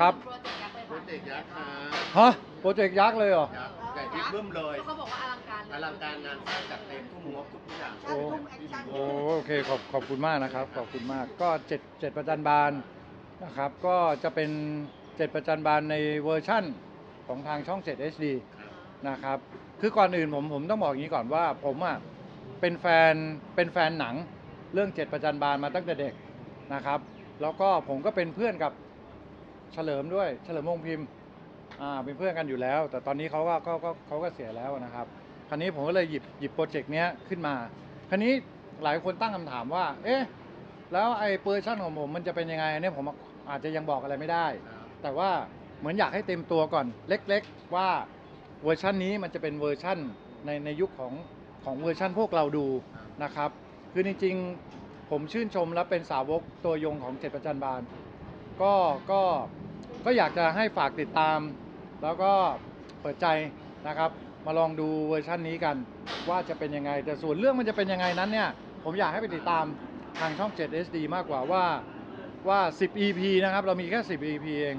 ครับ โปรเจกต์ยักษ์เลยโปรเจกต์ยักษ์ครับฮะโปรเจกต์ยักษ์เลยเหรอ ยักษ์ใหญ่บิ๊กเบิ้มเลยเขาบอกว่าอลังการเลยอลังการงานสร้างจัดเต็มทุ่มงบทุกอย่างโอ้ โอ้โอเคขอบขอบคุณมากนะครับ ขอบคุณมากก็เจ็ดเจ็ดประจันบานนะครับ ก็จะเป็นเจ็ดประจันบานในเวอร์ชั่นของทางช่อง 7 HD นะครับ คือก่อนอื่นผมผมต้องบอกอย่างนี้ก่อนว่า ผมอะเป็นแฟนเป็นแฟนหนังเรื่องเจ็ดประจันบานมาตั้งแต่เด็กนะครับ แล้วก็ผมก็เป็นเพื่อนกับ เฉลิมด้วยเฉลิมวงศ์พิมพ์อ่าเป็นเพื่อนกันอยู่แล้ว แต่ตอนนี้เขาก็ก็ก็เขาก็เสียแล้วนะครับ คราวนี้ผมก็เลยหยิบหยิบโปรเจกต์เนี้ยขึ้นมา คราวนี้หลายคนตั้งคำถามว่า เอ๊ะแล้วไอ้เปอร์ชั่นของผมมันจะเป็นยังไงอันเนี่ยผมอาจจะยังบอกอะไรไม่ได้ แต่ว่าเหมือนอยากให้เต็มตัวก่อนเล็ก ๆ ว่าเวอร์ชันนี้มันจะเป็นเวอร์ชันในในยุคของของเวอร์ชันพวกเราดูนะครับ คือจริงๆผมชื่นชมและเป็นสาวกตัวยงของเจ็ดประจันบาน ก็ก็ก็อยากจะให้ฝากติดตาม แล้วก็เปิดใจนะครับ มาลองดูเวอร์ชันนี้กัน ว่าจะเป็นยังไง แต่ส่วนเรื่องมันจะเป็นยังไงนั้นเนี่ยผมอยากให้ไปติดตามทางช่อง7 SD มากกว่าว่าว่า 10 EP นะครับ เรามีแค่ 10 EP เอง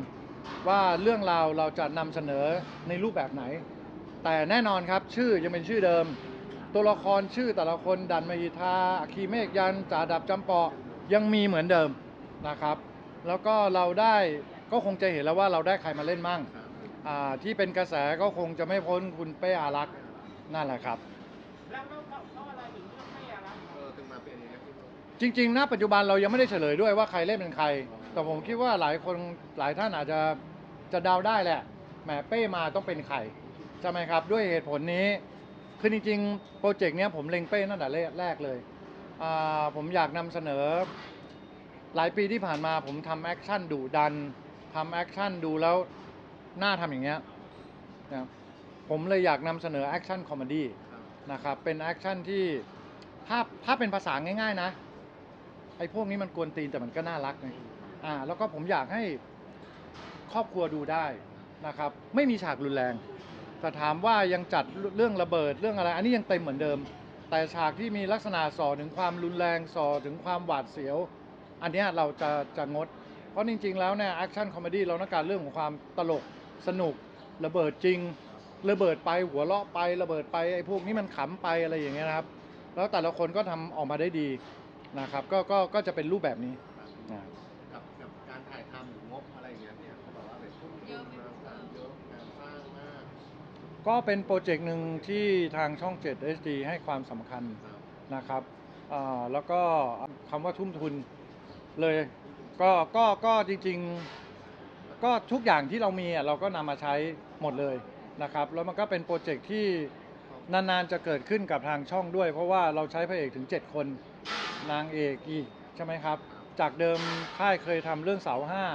ว่าเรื่องราวเราจะนำเสนอในรูปแบบไหน แต่แน่นอนครับชื่อยังเป็นชื่อเดิม ตัวละครชื่อแต่ละคนดันมายิทาอคีเมฆยันจ่าดับจำปอยังมีเหมือนเดิมนะครับ แล้วก็เราได้ก็คงจะเห็นแล้วว่าเราได้ใครมาเล่นมั่งอ่าที่เป็นกระแสก็คงจะไม่พ้นคุณเป้อารักษ์นั่นแหละครับ แล้วแล้วเพราะเพราะอะไรถึงเลือกให้อะครับเออถึงมาเป็นอย่างนี้พี่โน้ตจริงๆ ณ ปัจจุบันเรายังไม่ได้เฉลยด้วยว่าใครเล่นเป็นใคร แต่ผมคิดว่าหลายคนหลายท่านอาจจะจะเดาได้แหละ แหมเป้มาต้องเป็นใครใช่ไหมครับ ด้วยเหตุผลนี้ คือจริงๆ โปรเจกต์เนี้ยผมเล็งเป้ตั้งแต่แรกเลยอ่าผมอยากนำเสนอ หลายปีที่ผ่านมาผมทำแอคชั่นดุดันทำแอคชั่นดูแล้วน่าทำอย่างเงี้ยนะครับผมเลยอยากนำเสนอแอคชั่นคอมเมดี้นะครับเป็นแอคชั่นที่ถ้าถ้าเป็นภาษาง่าย ๆนะไอ้พวกนี้มันกวนตีนแต่มันก็น่ารักไงอ่าแล้วก็ผมอยากให้ครอบครัวดูได้นะครับ ไม่มีฉากรุนแรง แต่ถามว่ายังจัดเรื่องระเบิดเรื่องอะไร อันนี้ยังเต็มเหมือนเดิม แต่ฉากที่มีลักษณะส่อถึงความรุนแรงส่อถึงความหวาดเสียว อันเนี้ยเราจะจะงด เพราะจริง ๆ แล้วเนี่ยแอคชั่นคอมเมดี้เราต้องการเรื่องของความตลกสนุกระเบิดจริง ระเบิดไปหัวเราะไประเบิดไปไอ้พวกนี้มันขำไปอะไรอย่างเงี้ยนะครับ แล้วแต่ละคนก็ทำออกมาได้ดีนะครับก็ก็ก็จะเป็นรูปแบบนี้นะกับกับการถ่ายทำหรืองบอะไรอย่างเงี้ยเนี่ยเขาบอกว่าแบบทุ่มทุนงานสร้างเยอะงานสร้างมากก็เป็นโปรเจกต์หนึ่งที่ทางช่อง 7 HD ให้ความสำคัญครับนะครับอ่าแล้วก็คำว่าทุ่มทุน เลยก็ก็ก็จริงๆ ก็ทุกอย่างที่เรามีอะเราก็นำมาใช้หมดเลยนะครับ แล้วมันก็เป็นโปรเจกต์ที่นานๆจะเกิดขึ้นกับทางช่องด้วย เพราะว่าเราใช้พระเอกถึง 7 คนนางเอกอีกใช่ไหมครับ จากเดิมค่ายเคยทำเรื่องเสาห้า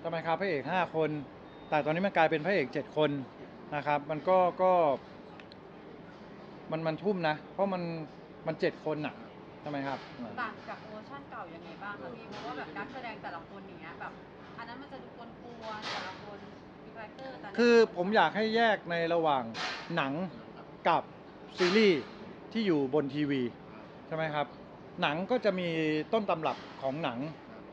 ใช่ไหมครับพระเอก 5 คน แต่ตอนนี้มันกลายเป็นพระเอก 7 คนนะครับ มันก็ก็ มันมันทุ่มนะ เพราะมันมันเจ็ดคนน่ะ ใช่ไหมครับ ต่างจากเวอร์ชันเก่ายังไงบ้างคะพี่เพราะว่าแบบนักแสดงแต่ละคนอย่างเงี้ยแบบอันนั้นมันจะดูกวนๆแต่ละคนมีคาแรคเตอร์แต่ละคือผมอยากให้แยกในระหว่างหนังกับซีรีส์ที่อยู่บนทีวีใช่ไหมครับ หนังก็จะมีต้นตำรับของหนัง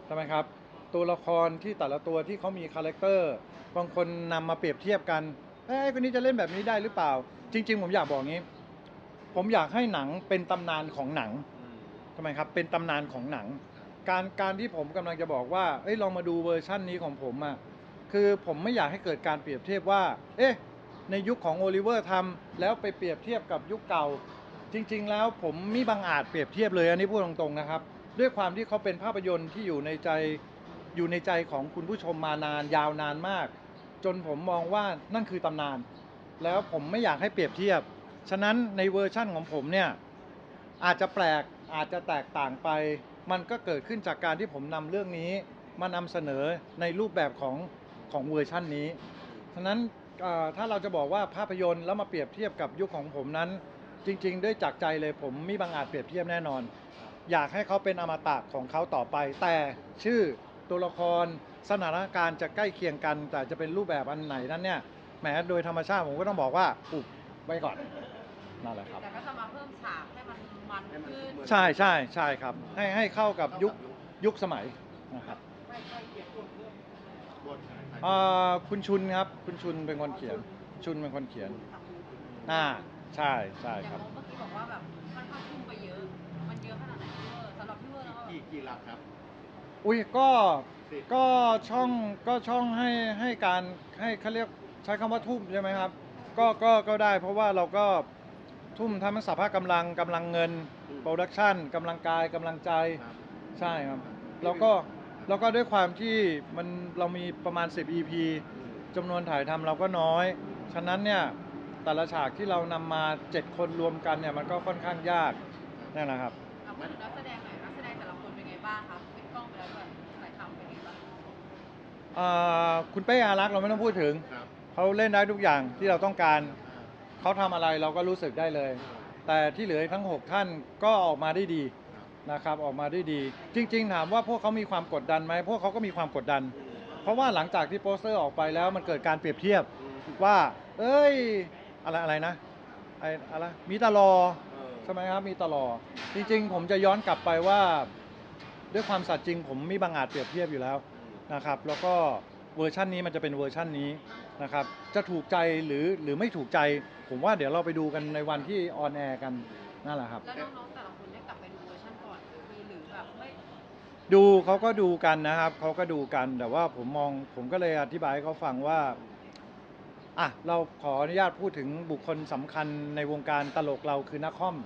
ใช่ไหมครับ ตัวละครที่แต่ละตัวที่เขามีคาแรคเตอร์บางคนนำมาเปรียบเทียบกันเอ้ยคนนี้จะเล่นแบบนี้ได้หรือเปล่า จริง ๆ ผมอยากบอกงี้ ผมอยากให้หนังเป็นตำนานของหนังอืม ทำไมครับ เป็นตำนานของหนัง การการที่ผมกำลังจะบอกว่าเอ้ยลองมาดูเวอร์ชั่นนี้ของผมอะคือผมไม่อยากให้เกิดการเปรียบเทียบว่า เอ๊ะ ในยุคของโอลิเวอร์ทำแล้วไปเปรียบเทียบกับยุคเก่า จริง ๆ แล้วผมมีบางอาจเปรียบเทียบเลยอันนี้พูดตรงๆนะครับ ด้วยความที่เขาเป็นภาพยนตร์ที่อยู่ในใจอยู่ในใจของคุณผู้ชมมานานยาวนานมาก จนผมมองว่านั่นคือตำนาน แล้วผมไม่อยากให้เปรียบเทียบ ฉะนั้นในเวอร์ชั่นของผมเนี่ยอาจจะแปลก อาจจะแตกต่างไป มันก็เกิดขึ้นจากการที่ผมนำเรื่องนี้มานำเสนอในรูปแบบของของเวอร์ชั่นนี้ฉะนั้นถ้าเราจะบอกว่าภาพยนตร์แล้วมาเปรียบเทียบกับยุคของผมนั้น จริง ๆ ด้วยจากใจเลยผมมีบางอาจเปรียบเทียบแน่นอน อยากให้เขาเป็นอมตะของเขาต่อไป แต่ชื่อตัวละครสถานการณ์จะใกล้เคียงกัน แต่จะเป็นรูปแบบอันไหนนั้นเนี่ยแหมโดยธรรมชาติผมก็ต้องบอกว่าอุบไว้ก่อนนั่นแหละครับแต่ก็จะมาเพิ่มฉากให้มัน มันให้มันขึ้นเหมือนใช่ใช่ใช่ครับ ให้ให้เข้ากับยุคยุคสมัยนะครับไม่ใช่เกียรติคนเพิ่มบทถ่ายอ่าคุณชุนครับ คุณชุนเป็นคนเขียน ชุนเป็นคนเขียนอ่าใช่ใช่อย่างครับเมื่อกี้บอกว่าแบบค่อนข้างทุ่มไปเยอะ มันเยอะขนาดไหนพี่เวอร์สำหรับพี่เวอร์แล้วก็กี่กี่หลักครับ อุ้ยก็สิบก็ช่องก็ช่องให้ให้การให้เขาเรียกใช้คำว่าทุ่มใช่ไหมครับ ก็ก็ก็ได้เพราะว่าเราก็ ทุ่มทั้งสภาพกำลังกำลังเงินโปรดักชันกำลังกายกำลังใจครับใช่ครับแล้วก็แล้วก็ด้วยความที่มันเรามีประมาณ 10 EP อืมจำนวนถ่ายทำเราก็น้อย ฉะนั้นเนี่ยแต่ละฉากที่เรานำมา 7 คนรวมกันเนี่ยมันก็ค่อนข้างยากนั่นแหละครับ เอาพูดถึงนักแสดงหน่อยนักแสดงแต่ละคนเป็นไงบ้างครับปิดกล้องไปแล้วด้วยถ่ายทำเป็นไงบ้างอ่าคุณเป้อารักษ์เราไม่ต้องพูดถึง ครับ เขาเล่นได้ทุกอย่างที่เราต้องการอ่า เขาทำอะไรเราก็รู้สึกได้เลย แต่ที่เหลือทั้ง 6 ท่านก็ออกมาได้ดีครับนะครับออกมาได้ดี จริง ๆ ถามว่าพวกเขามีความกดดันไหมพวกเขาก็มีความกดดัน เพราะว่าหลังจากที่โปสเตอร์ออกไปแล้วมันเกิดการเปรียบเทียบอืมว่า เอ้ยอะไรอะไรนะไออะไรมีตลอเออใช่ไหมครับมีตลอจริง ๆ ผมจะย้อนกลับไปว่า ด้วยความสัตย์จริงผมมีบางอาจเปรียบเทียบอยู่แล้วนะครับ แล้วก็ เวอร์ชันนี้มันจะเป็นเวอร์ชันนี้นะครับจะถูกใจหรือหรือไม่ถูกใจ ผมว่าเดี๋ยวเราไปดูกันในวันที่ออนแอร์กันนั่นแหละครับ แล้วน้องๆแต่ละคนได้กลับไปดูเวอร์ชันก่อนหรือหรือแบบไม่ดูเขาก็ดูกันนะครับเขาก็ดูกันแต่ว่าผมมองผมก็เลยอธิบายให้เขาฟังว่าอะเราขออนุญาตพูดถึงบุคคลสำคัญในวงการตลกเราคือนักคอม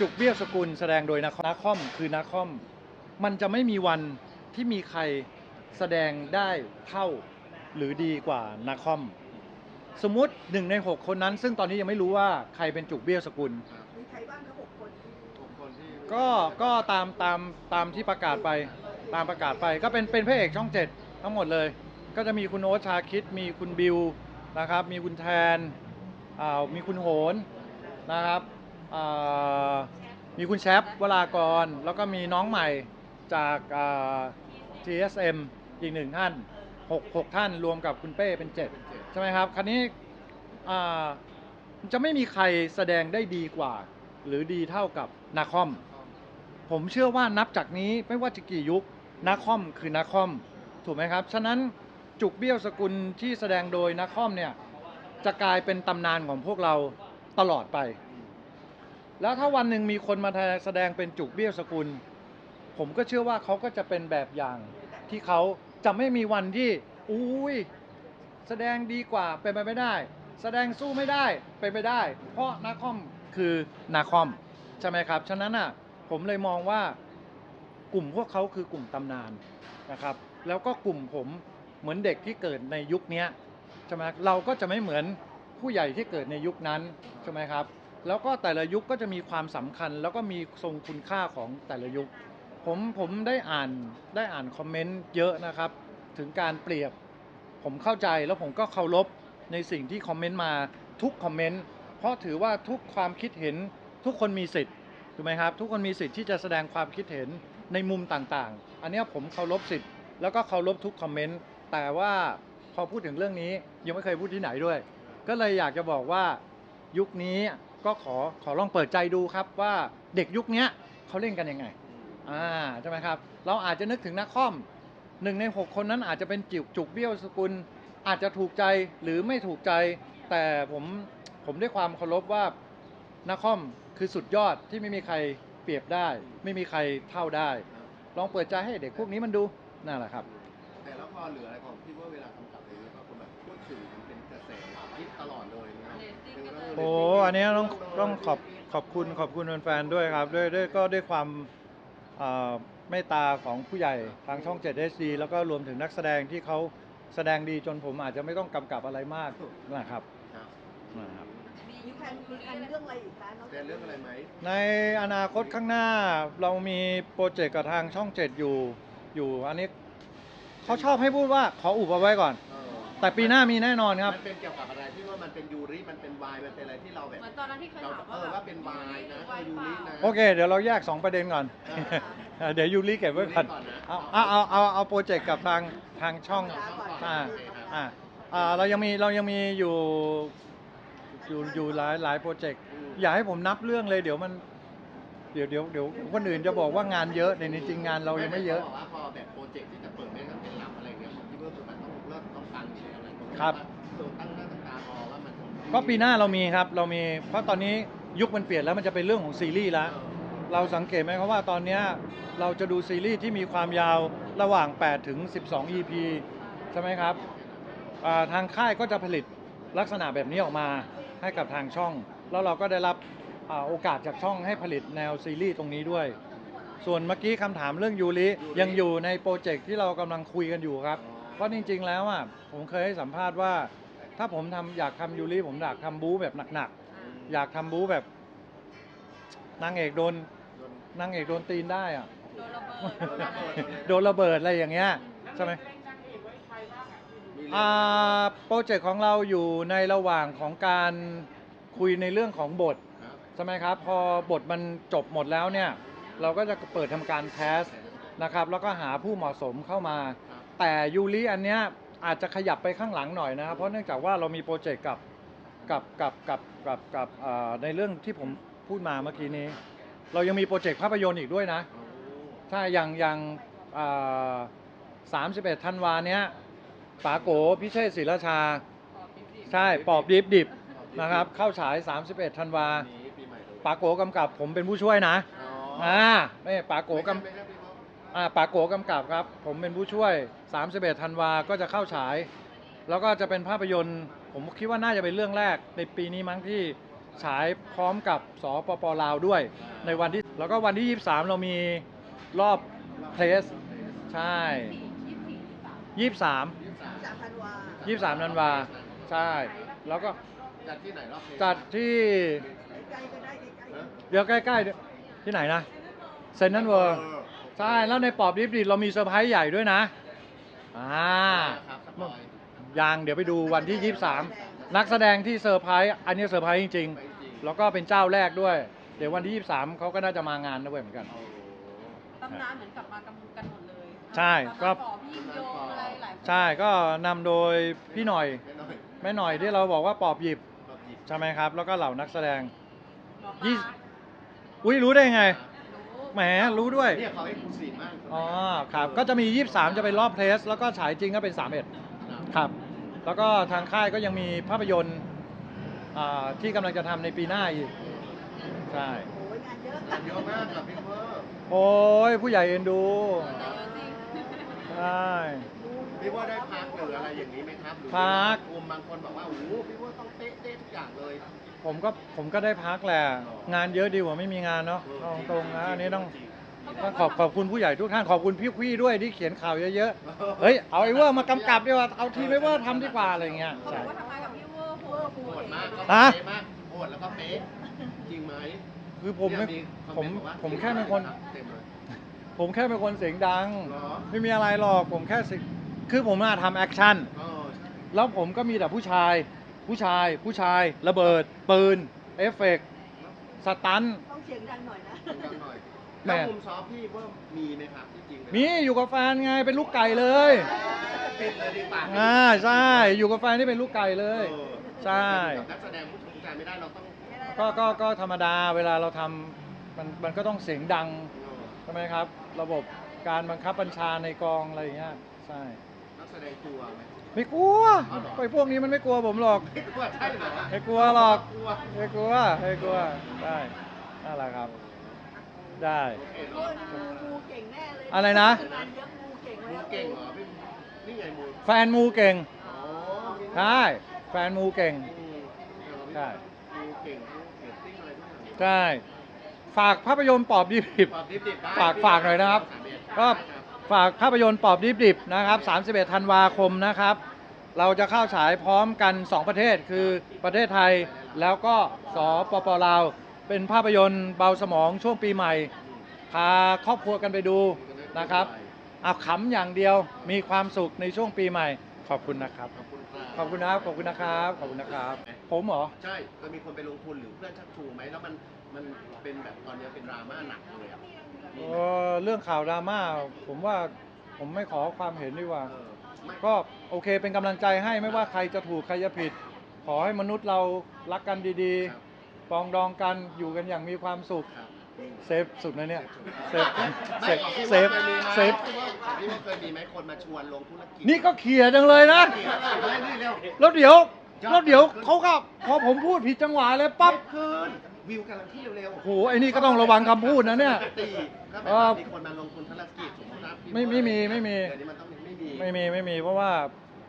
จุกเบี้ยวสกุลแสดงโดยนักนักคอมคือนักคอม มันจะไม่มีวันที่มีใคร แสดงได้เท่าหรือดีกว่านักคอม สมมุติหนึ่งในหกคนนั้น ซึ่งตอนนี้ยังไม่รู้ว่าใครเป็นจุกเบี้ยวสกุลครับมีใครบ้างครับหกคนหกคนที่ก็ก็ตามตามตามที่ประกาศไปตามประกาศไปก็เป็นเป็นพระเอกช่องเจ็ดทั้งหมดเลย ก็จะมีคุณโอ๊ตชาคิด มีคุณบิวนะครับ มีคุณแทนอ่ามีคุณโหนนะครับอ่ามีคุณแชปวรากร แล้วก็มีน้องใหม่จากอ่า TSM อีกหนึ่งท่านหกหกท่านรวมกับคุณเป้เป็นเจ็ดเป็นเจ็ดใช่ไหมครับคราวนี้อ่าจะไม่มีใครแสดงได้ดีกว่า หรือดีเท่ากับนาคอม ผมเชื่อว่านับจากนี้ไม่ว่าจะกี่ยุคนาคอมคือนาคอม ถูกไหมครับ ฉะนั้นจุกเบี้ยวสกุลที่แสดงโดยนาคอมเนี่ยจะกลายเป็นตำนานของพวกเราตลอดไป แล้วถ้าวันหนึ่งมีคนมาแสดงเป็นจุกเบี้ยวสกุล ผมก็เชื่อว่าเขาก็จะเป็นแบบอย่าง ที่เขาจะไม่มีวันที่อุ้ยแสดงดีกว่าเป็นไปไม่ได้ แสดงสู้ไม่ได้เป็นไปได้ เพราะนาคอมคือนาคอมใช่ไหมครับฉะนั้นอะผมเลยมองว่ากลุ่มพวกเขาคือกลุ่มตำนานนะครับ แล้วก็กลุ่มผมเหมือนเด็กที่เกิดในยุคนี้ใช่ไหมเราก็จะไม่เหมือนผู้ใหญ่ที่เกิดในยุคนั้นใช่ไหมครับ แล้วก็แต่ละยุคก็จะมีความสำคัญ แล้วก็มีทรงคุณค่าของแต่ละยุค ผมผมได้อ่านได้อ่านคอมเมนต์เยอะนะครับ ถึงการเปรียบผมเข้าใจแล้วผมก็เคารพในสิ่งที่คอมเมนต์มาทุกคอมเมนต์เพราะถือว่าทุกความคิดเห็นทุกคนมีสิทธิ์ถูกไหมครับ ทุกคนมีสิทธิ์ที่จะแสดงความคิดเห็นในมุมต่างๆ อันนี้ผมเคารพสิทธิ์แล้วก็เคารพทุกคอมเมนต์แต่ว่าพอพูดถึงเรื่องนี้ยังไม่เคยพูดที่ไหนด้วย ก็เลยอยากจะบอกว่ายุคนี้ก็ขอขอลองเปิดใจดูครับว่าเด็กยุคนี้เขาเล่นกันยังไง อ่าใช่ไหมครับ เราอาจจะนึกถึงนักคอมหนึ่งในหกคนนั้นอาจจะเป็นจิกจุกเบี้ยวสกุล อาจจะถูกใจหรือไม่ถูกใจ แต่ผมผมด้วยความเคารพว่านักคอมคือสุดยอดที่ไม่มีใครเปรียบได้ ไม่มีใครเท่าได้ ลองเปิดใจให้เด็กพวกนี้มันดูนั่นแหละครับ แต่แล้วพอเหลืออะไรของพี่ว่าเวลากำกับเองแล้วก็คนแบบพูดถึงเป็นกระแสฮิตตลอดเลยนะ Rating ก็เลยโอ้อันเนี้ยต้องต้องขอบขอบคุณขอบคุณแฟนๆด้วยครับด้วยด้วยก็ด้วยความ เอ่อเมตตาของผู้ใหญ่ทางช่อง 7 HD แล้วก็รวมถึงนักแสดงที่เขาแสดงดีจนผมอาจจะไม่ต้องกำกับอะไรมากนะครับครับนะครับ มีมียูแผแคนนมีแผนเรื่องอะไรอีกคะนอกแต่จากเรื่องอะไรไหมในอนาคตข้างหน้าเรามีโปรเจกต์กับทางช่อง 7 อยู่อยู่ อันนี้เขาชอบให้พูดว่าขออุบเอาไว้ก่อน เออ แต่ปีหน้ามีแน่นอนครับ มันเป็นเกี่ยวกับอะไรที่ว่ามันเป็นยูริมันเป็นวายมันเป็นอะไรที่เราแบบเหมือนตอนนั้นที่เคยเราถามเอว่าอแบบว่าเป็นวายนะวายยูเปริล่านะ โอเค เดี๋ยวเราแยก 2 ประเด็นก่อนเออเดี๋ยวยูริเก็บไว้ก่อนยูริก่อนนะ เอาเอาเอาเอาเอาโปรเจกต์กับทางทางช่องอ่าอ่าอ่าเรายังมีเรายังมีอยู่อยู่อยู่หลายหลายโปรเจกต์อืมอย่าให้ผมนับเรื่องเลยเดี๋ยวมัน เดี๋ยวเดี๋ยวเดี๋ยวคนอื่นจะบอกว่างานเยอะแต่จริงๆงานเรายังไม่เยอะ ขาบอกว่าพอแบบโปรเจกต์ที่จะเปิด ครับตัวตั้งหน้าตั้งตารอว่ามันจะก็ปีหน้าเรามีครับเรามีเพราะตอนนี้ยุคมันเปลี่ยนแล้วมันจะเป็นเรื่องของซีรีส์แล้วเราสังเกตไหมครับว่าตอนเนี้ยเราจะดูซีรีส์ที่มีความยาวระหว่าง 8 ถึง 12 EP ใช่ไหมครับอ่าทางค่ายก็จะผลิตลักษณะแบบนี้ออกมาให้กับทางช่อง แล้วเราก็ได้รับอาโอกาสจากช่องให้ผลิตแนวซีรีส์ตรงนี้ด้วย ส่วนเมื่อกี้คำถามเรื่องยูริยังอยู่ในโปรเจกต์ที่เรากำลังคุยกันอยู่ครับ เพราะจริงๆแล้วอะผมเคยให้สัมภาษณ์ว่า ถ้าผมทำอยากทำยูริผมอยากทำบู๊แบบหนักๆ อยากทำบู๊แบบนางเอกโดนนางเอกโดนตีนได้อะ โดนระเบิดโดนระเบิดอะไรอย่างเงี้ยใช่ไหมนักเอกนางเอกไว้ใครบ้างอะที่ดูมีอ่าโปรเจกต์ของเราอยู่ในระหว่างของการคุยในเรื่องของบทครับใช่ไหมครับ พอบทมันจบหมดแล้วเนี่ย เราก็จะเปิดทำการแคสนะครับ แล้วก็หาผู้เหมาะสมเข้ามาครับแต่ยูริอันเนี้ยอาจจะขยับไปข้างหลังหน่อยนะครับเพราะเนื่องจากว่าเรามีโปรเจกต์กับกับกับกับกับกับเอ่อในเรื่องที่ผมพูดมาเมื่อกี้นี้ เรายังมีโปรเจกต์ภาพยนตร์อีกด้วยนะโอ้ใช่อย่างอย่างสามสิบเอ็ดธันวาเนี้ยป๋าโกพิเชษศรีราชา ใช่ปอบดิบดิบนะครับ เข้าฉาย 31ธันวาปีนี้ปีใหม่เลยป๋าโกกำกับผมเป็นผู้ช่วยนะ อ๋ออ่าไม่ป๋าโกกำไม่ใช่พี่บ๊อบอ่าป๋าโกกำกับครับ ผมเป็นผู้ช่วย 31ธันวาก็จะเข้าฉาย แล้วก็จะเป็นภาพยนตร์ ผมคิดว่าน่าจะเป็นเรื่องแรกในปีนี้มั้งที่ฉายพร้อมกับสปปลาวด้วย ในวันที่แล้วก็วันที่ 23 เรามีรอบเพลสใช่ 23ยี่สิบสามจากธันวา23ธันวาใช่ แล้วก็จัดที่ไหนรอบเพลงจัดที่ใกล้ๆก็ได้ใกล้ฮะเดี๋ยวใกล้ๆ ที่ไหนนะเซนนันเวอร์ใช่แล้วในปอบดิบดิเรามีเซอร์ไพรส์ใหญ่ด้วยนะอ่าครับสปอยยังเดี๋ยวไปดูวันที่ 23 นักแสดงที่เซอร์ไพรส์อันนี้เซอร์ไพรส์จริงไปจริงๆแล้วก็เป็นเจ้าแรกด้วย เดี๋ยววันที่ 23เขาก็น่าจะมางานด้วยเหมือนกันโอ้โหตำนานเหมือนกลับมากันกันหมดเลยใช่ก็ก็ปอบพี่ยิ่งยงอะไรหลายคนใช่ก็นำโดยพี่หน่อยไม่น้อยแม่หน่อยที่เราบอกว่าปอบหยิบรอบหยิบใช่ไหมครับ แล้วก็เหล่านักแสดง หมอปลายี่ อุ้ยรู้ได้ไงรู้แหมรู้ด้วย เนี่ยเขาให้คุณสีมากอ๋อ ครับ ก็จะมี 23 จะเป็นรอบเพลส แล้วก็ฉายจริงก็เป็น 31 ครับ แล้วก็ทางค่ายก็ยังมีภาพยนตร์อ่าที่กำลังจะทำในปีหน้าอีก ใช่ๆโอ้ยงานเยอะงานเยอะมากกับพี่เวอร์โอ้ย ผู้ใหญ่เอ็นดูแต่เยอะจริงใช่ พี่เวอร์ได้พักหรืออะไรอย่างนี้ไหมครับหรือพัก กลุ่มบางคนบอกว่าโอ้โหพี่เวอร์ต้องเป๊ะเป๊ะทุกอย่างเลย ผมก็ผมก็ได้พักแหละงานเยอะดีกว่าไม่มีงานเนาะเอาตรงๆนะอันนี้ต้องต้องขอบขอบคุณผู้ใหญ่ทุกท่านขอบคุณพี่พี่ๆด้วยที่เขียนข่าวเยอะๆเฮ้ยเอาไอ้เวอร์มากำกับดีกว่าเอาทีมไอ้เวอร์ทำดีกว่าอะไรอย่างเงี้ยเขาบใช่ อกว่าทำงานกับพี่เวอร์โหดโหดมากก็ฮะเป๊ะมากโหดแล้วก็เป๊ะจริงไหมคือผมไม่เนี่ยคผอมเนต์บอกว่าผมแค่เป็นคน เต็มเลย ผมแค่เป็นคนเสียงดัง เหรอ ไม่มีอะไรหรอกผมแค่สิคือผมมาทำแอคชั่น เออแล้วผมก็มีแต่ผู้ชาย ผู้ชาย ผู้ชาย ระเบิด ปืน เอฟเฟกต์สตันท์ ต้องเสียงดังหน่อยนะ ดังหน่อยแม่ แล้วมุมซอฟต์พี่เวอร์มีไหมครับที่จริงมีอยู่กับแฟนไง เป็นลูกไก่เลยปิดเลยดีกว่าอ่า ใช่ อยู่กับแฟนที่เป็นลูกไก่เลยเออใช่ กับนักแสดงผู้ชมผู้ชายไม่ได้เราต้องก็ก็ก็ธรรมดาเวลาเราทำมันมันก็ต้องเสียงดังเออใช่ไหมครับ ระบบการบังคับบัญชาในกองอะไรอย่างเงี้ยใช่ นักแสดงกลัวไหม ไม่กลัวอ๋อเหรอไอ้พวกนี้มันไม่กลัวผมหรอก ไม่กลัวใช่เหรอไม่กลัวหรอก กลัวไม่กลัวไม่กลัว ได้นั่นแหละครับ ได้โอเคโอ้เนาะยงูงูเก่งแน่เลยอะไรนะ งานเยอะงูเก่งเลยมูเก่งเหรอพี่นี่ไงมูแฟนมูเก่งอ๋อใช่แฟนมูเก่งอืมใช่ มูเก่งมูเก่งติ้งอะไรทุกอย่างใช่ ฝากภาพยนตร์ปอบดิบ ปอบดิบๆได้ฝากฝากหน่อยนะครับ ก็ ฝากภาพยนตร์ปอบดิบดิบนะครับ 31 ธันวาคมนะครับ เราจะเข้าฉายพร้อมกัน 2 ประเทศคือประเทศไทยแล้วก็สปปลาว เป็นภาพยนตร์เบาสมองช่วงปีใหม่ พาครอบครัวกันไปดูนะครับเอาขำอย่างเดียวมีความสุขในช่วงปีใหม่ ขอบคุณนะครับ ขอบคุณครับขอบคุณนะครับขอบคุณนะครับขอบคุณนะครับ ผมเหรอ ใช่เคยมีคนไปลงทุนหรือเพื่อนชักชูไหมแล้วมันมันเป็นแบบตอนนี้เป็นดราม่าหนักเลยอะมี เอไหมอเรื่องข่าวดราม่าผมว่าผมไม่ขอความเห็นดีกว่าเออไม่ก็โอเคเป็นกำลังใจให้ไม่ว่าใครจะถูกใครจะผิด ขอให้มนุษย์เรารักกันดีครับ ๆปรองดองกันอยู่กันอย่างมีความสุข ครับเซฟสุดนะเนี่ยเซฟเซไม่ฟของพี่เซฟว่าคยมีไหมเซฟของพี่ว่าเคยมีไหมคนมาชวนลงธุรกิจนี่ก็เขี่ยจังเลยนะเขียนอะไรนี่เร็วแล้วเดี๋ยวแล้วเดี๋ยวเขาก็พอผมพูดผิดจังหวะเลยปั๊บขึ้น วิวกำลังขึ้นเร็วโอ้โหไอ้นี่ก็ต้องระวังคำพูดนะเนี่ยปกติก็แบบเออว่ามีคนมาลงทุนธุรกิจสมมตินะพี่ไม่ไม่มีไม่มี เดี๋ยวนี้มันต้องไม่มีไม่มีไม่มีเพราะว่า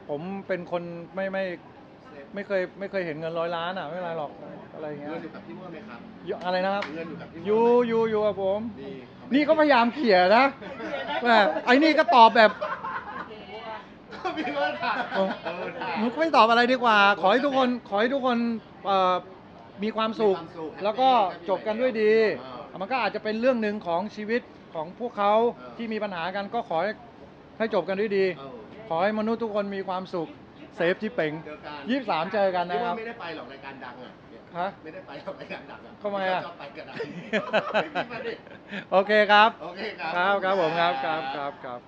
ผมเป็นคนไม่ไม่เซฟไม่เคยไม่เคยเห็นเงินร้อยล้านอะไม่เป็นไรหรอกอะไรอย่างเงี้ยเงินอยู่กับพี่ว่าไหมครับอยู่อะไรนะครับ เงินอยู่กับพี่อยู่อยู่อยู่กับผม นี่นี่ก็พยายามเขี่ยนะแบบไอ้นี่ก็ตอบแบบพี่ว่าถ่ายเออถ่ายหนูไม่ตอบอะไรดีกว่า ขอให้ทุกคนขอให้ทุกคนเอ่อ มีความสุข มีความสุขแล้วก็จบกันด้วยดีเออมันก็อาจจะเป็นเรื่องหนึ่งของชีวิตของพวกเขาเออที่มีปัญหากันก็ขอให้ให้จบกันด้วยดี เออ ขอให้มนุษย์ทุกคนมีความสุข เซฟที่เป่งเจอกัน ยี่สิบสามเจอกันนะพี่คว่ารับไม่ได้ไปหรอกรายการดังอะเนี่ยฮะไม่ได้ไปหรอกรายการดังอะทำไมอะชอบไปกันดังไม่มีมาดิโอเคครับ โอเคครับ ครับครับผมครับครับครับครับ